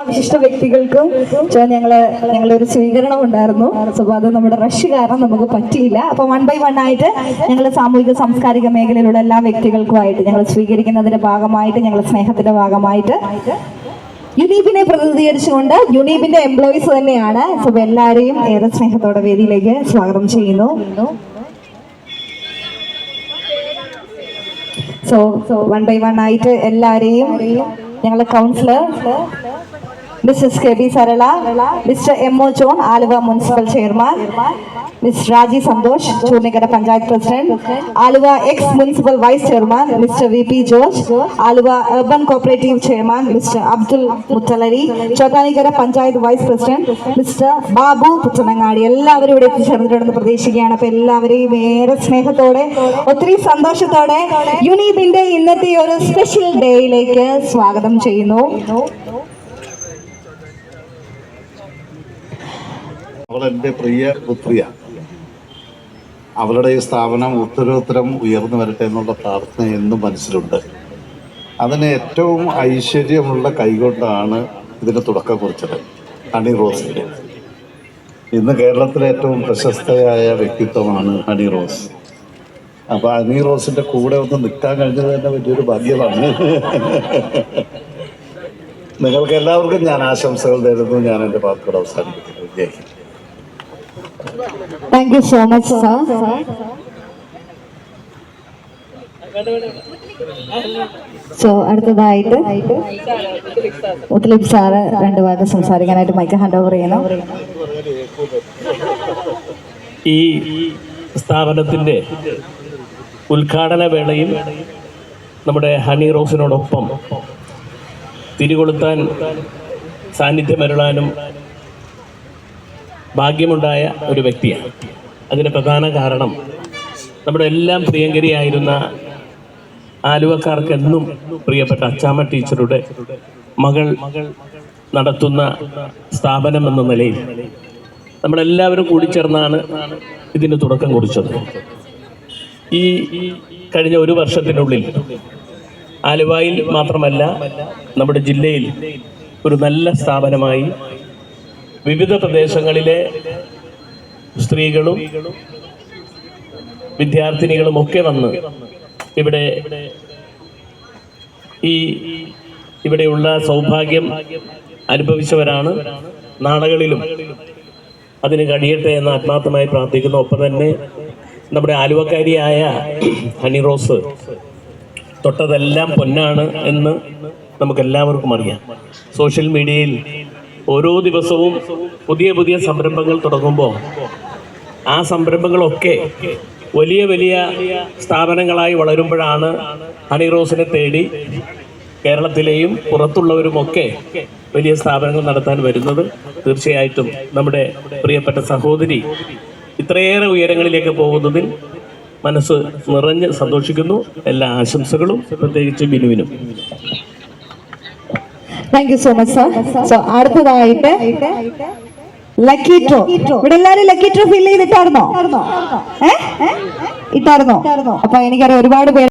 വിശിഷ്ട വ്യക്തികൾക്കും ഞങ്ങൾ ഞങ്ങളൊരു സ്വീകരണം ഉണ്ടായിരുന്നു. സോ അത് നമ്മുടെ റഷ് കാരണം നമുക്ക് പറ്റിയില്ല. അപ്പൊ വൺ ബൈ വൺ ആയിട്ട് ഞങ്ങൾ സാമൂഹിക സാംസ്കാരിക മേഖലയിലുള്ള എല്ലാ വ്യക്തികൾക്കുമായിട്ട് ഞങ്ങൾ സ്വീകരിക്കുന്നതിന്റെ ഭാഗമായിട്ട് ഞങ്ങൾ സ്നേഹത്തിന്റെ ഭാഗമായിട്ട് യുനീബിനെ പ്രതിനിധീകരിച്ചുകൊണ്ട് യുനീബിന്റെ എംപ്ലോയീസ് തന്നെയാണ്. സോ എല്ലാവരെയും ഏറെ സ്നേഹത്തോടെ വേദിയിലേക്ക് സ്വാഗതം ചെയ്യുന്നു. So so one by one ആയിട്ട് എല്ലാവരെയും ഞങ്ങളുടെ councillor Mrs K B Sarala Mr M O John Aluva municipal chairman Miss Raji Santhosh Choornikkara panchayat president Aluva ex municipal vice chairman Mr V P George Aluva urban cooperative chairman Mr Abdul Muthalari Chottanikkara panchayat vice president Mr Babu Puthanangadi എല്ലാവരും ഇവിടെ എത്തിച്ചേർന്നിട്ടുണ്ടെന്ന് പ്രതീക്ഷിക്കുകയാണ്. അപ്പൊ എല്ലാവരെയും ഏറെ സ്നേഹത്തോടെ ഒത്തിരി സന്തോഷത്തോടെ യുനീബിന്റെ ഇന്നത്തെ ഒരു സ്പെഷ്യൽ ഡേയിലേക്ക് സ്വാഗതം ചെയ്യുന്നു. അവൾ പ്രിയ പുത്രിയാണ് അവളുടെ ഈ സ്ഥാപനം ഉത്തരോത്തരം ഉയർന്നു വരട്ടെ എന്നുള്ള പ്രാർത്ഥന എന്നും മനസ്സിലുണ്ട്. അതിന് ഏറ്റവും ഐശ്വര്യമുള്ള കൈകൊണ്ടാണ് ഇതിന് തുടക്കം കുറിച്ചത് ഹണി റോസിന്റെ ഇന്ന് കേരളത്തിലെ ഏറ്റവും പ്രശസ്തയായ വ്യക്തിത്വമാണ് ഹണി റോസ്. അപ്പൊ ഹണി റോസിന്റെ കൂടെ ഒന്ന് നിൽക്കാൻ കഴിഞ്ഞത് തന്നെ വലിയൊരു ഭാഗ്യമാണ്. നിങ്ങൾക്ക് എല്ലാവർക്കും ഞാൻ ആശംസകൾ നേരുന്നു. ഞാൻ എന്റെ വാക്കുകൾ അവസാനിപ്പിക്കുന്നു. Thank you so much sir so അടുത്തതായിട്ട് മുത്തലിബ് സാറ് രണ്ട് വാക്ക് സംസാരിക്കാനായിട്ട് മൈക്ക് ഹാൻഡ് ഓവർ ചെയ്യണം ഈ സ്ഥാപനത്തിന്റെ ഉദ്ഘാടന വേളയിൽ നമ്മുടെ ഹണി റോസിനോടൊപ്പം തിരികൊളുത്താൻ സാന്നിധ്യമരുളാനും ഭാഗ്യമുണ്ടായ ഒരു വ്യക്തിയാണ്. അതിന് പ്രധാന കാരണം നമ്മുടെ എല്ലാം പ്രിയങ്കരിയായിരുന്ന ആലുവക്കാർക്കെന്നും പ്രിയപ്പെട്ട അച്ചാമ്മ ടീച്ചറുടെ മകൾ മകൾ നടത്തുന്ന സ്ഥാപനം എന്ന നിലയിൽ നമ്മളെല്ലാവരും കൂടി ചേർന്നാണ് ഇതിന് തുടക്കം കുറിച്ചത്. ഈ കഴിഞ്ഞ ഒരു വർഷത്തിനുള്ളിൽ ആലുവായിൽ മാത്രമല്ല നമ്മുടെ ജില്ലയിൽ ഒരു നല്ല സ്ഥാപനമായി വിവിധ പ്രദേശങ്ങളിലെ സ്ത്രീകളും വിദ്യാർത്ഥിനികളും ഒക്കെ വന്ന് ഇവിടെ ഈ ഇവിടെയുള്ള സൗഭാഗ്യം അനുഭവിച്ചവരാണ്. നാടകളിലും അതിന് കഴിയട്ടെ എന്ന് ആത്മാർത്ഥമായി പ്രാർത്ഥിക്കുന്നു. ഒപ്പം തന്നെ നമ്മുടെ ആലുവക്കാരിയായ ഹണി റോസ് തൊട്ടതെല്ലാം പൊന്നാണ് എന്ന് നമുക്കെല്ലാവർക്കും അറിയാം. സോഷ്യൽ മീഡിയയിൽ ഓരോ ദിവസവും പുതിയ പുതിയ സംരംഭങ്ങൾ തുടങ്ങുമ്പോൾ ആ സംരംഭങ്ങളൊക്കെ വലിയ വലിയ സ്ഥാപനങ്ങളായി വളരുമ്പോഴാണ് ഹണി റോസിനെ തേടി കേരളത്തിലെയും പുറത്തുള്ളവരുമൊക്കെ വലിയ സ്ഥാപനങ്ങൾ നടത്താൻ വരുന്നത്. തീർച്ചയായിട്ടും നമ്മുടെ പ്രിയപ്പെട്ട സഹോദരി ഇത്രയേറെ ഉയരങ്ങളിലേക്ക് പോകുന്നതിൽ മനസ്സ് നിറഞ്ഞ് സന്തോഷിക്കുന്നു. എല്ലാ ആശംസകളും പ്രത്യേകിച്ച് ബിനുവിനും. Thank you so much sir so അടുത്തതായിട്ട് ലക്കി ട്രോ ഇവിടെ എല്ലാരും ലക്കി ട്രോ ഫിൽ ചെയ്തിട്ടായിരുന്നോ? ഏ? ഇട്ടായിരുന്നോ? അപ്പൊ എനിക്കറിയാം ഒരുപാട് പേര്